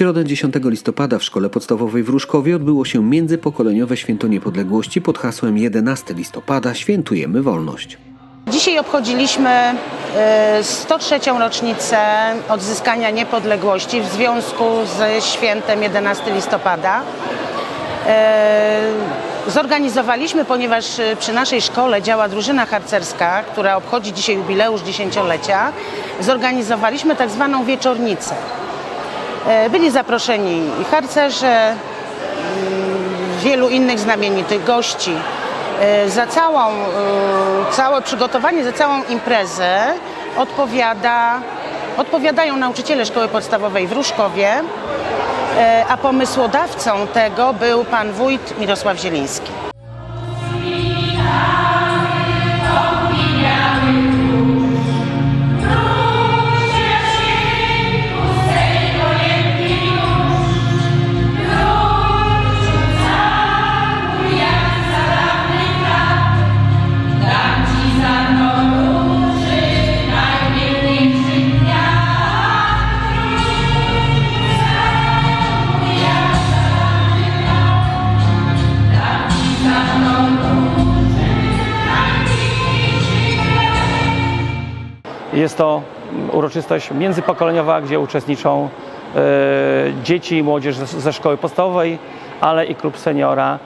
środę 10 listopada w Szkole Podstawowej w Różkowie odbyło się międzypokoleniowe Święto Niepodległości pod hasłem 11 listopada Świętujemy Wolność. Dzisiaj obchodziliśmy e, 103. rocznicę odzyskania niepodległości w związku ze świętem 11 listopada. E, Zorganizowaliśmy, ponieważ e, przy naszej szkole działa drużyna harcerska, która obchodzi dzisiaj jubileusz dziesięciolecia, zorganizowaliśmy tak zwaną wieczornicę. E, Byli zaproszeni i harcerze, wielu innych znamienitych gości. E, Za całą, e, całe przygotowanie, za całą imprezę odpowiada, odpowiadają nauczyciele szkoły podstawowej w Różkowie, a pomysłodawcą tego był pan wójt Mirosław Zieliński. Jest to uroczystość międzypokoleniowa, gdzie uczestniczą e, dzieci i młodzież ze, szkoły podstawowej, ale i klub seniora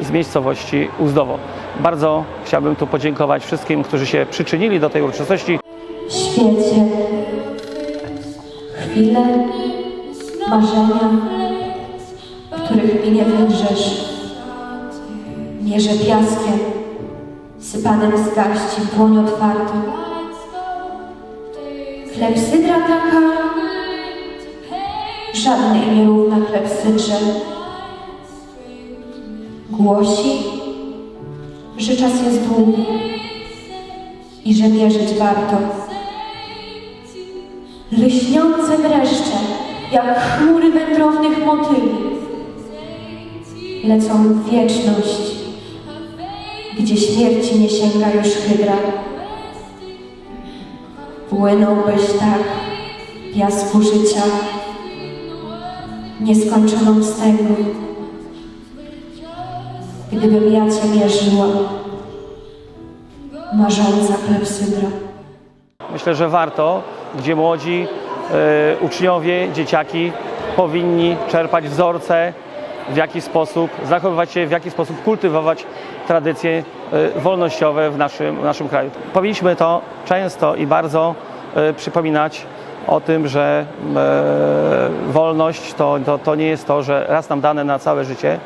z- miejscowości Uzdowo. Bardzo chciałbym tu podziękować wszystkim, którzy się przyczynili do tej uroczystości. świecie. Chwile, marzenia, których mi nie wydrzesz. Mierzę piaskiem, sypanym z garści dłoń otwartą. Klepsydra taka, żadnej nie równa klepsydrze. Głosi, że czas jest długi i że mierzyć warto. Lśniące dreszcze, jak chmury wędrownych motyli, lecą w wieczność, gdzie śmierci nie sięga już hydra. Płynąłbyś tak w piasku życia, nieskończoną wstęgą, gdybym ja Cię mierzyła, marząca klepsydra. Myślę, że warto, gdzie młodzi e, uczniowie, dzieciaki powinni czerpać wzorce, w jaki sposób zachowywać się, w jaki sposób kultywować tradycje e, wolnościowe w naszym, w naszym kraju. Powinniśmy to często i bardzo e, przypominać o tym, że e, wolność to, to, to nie jest to, że raz nam dane na całe życie,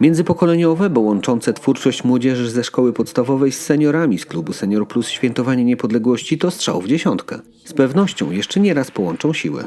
Międzypokoleniowe, bo łączące twórczość młodzieży ze szkoły podstawowej z seniorami z klubu Senior Plus Świętowanie Niepodległości to strzał w dziesiątkę. Z pewnością jeszcze nie raz połączą siły.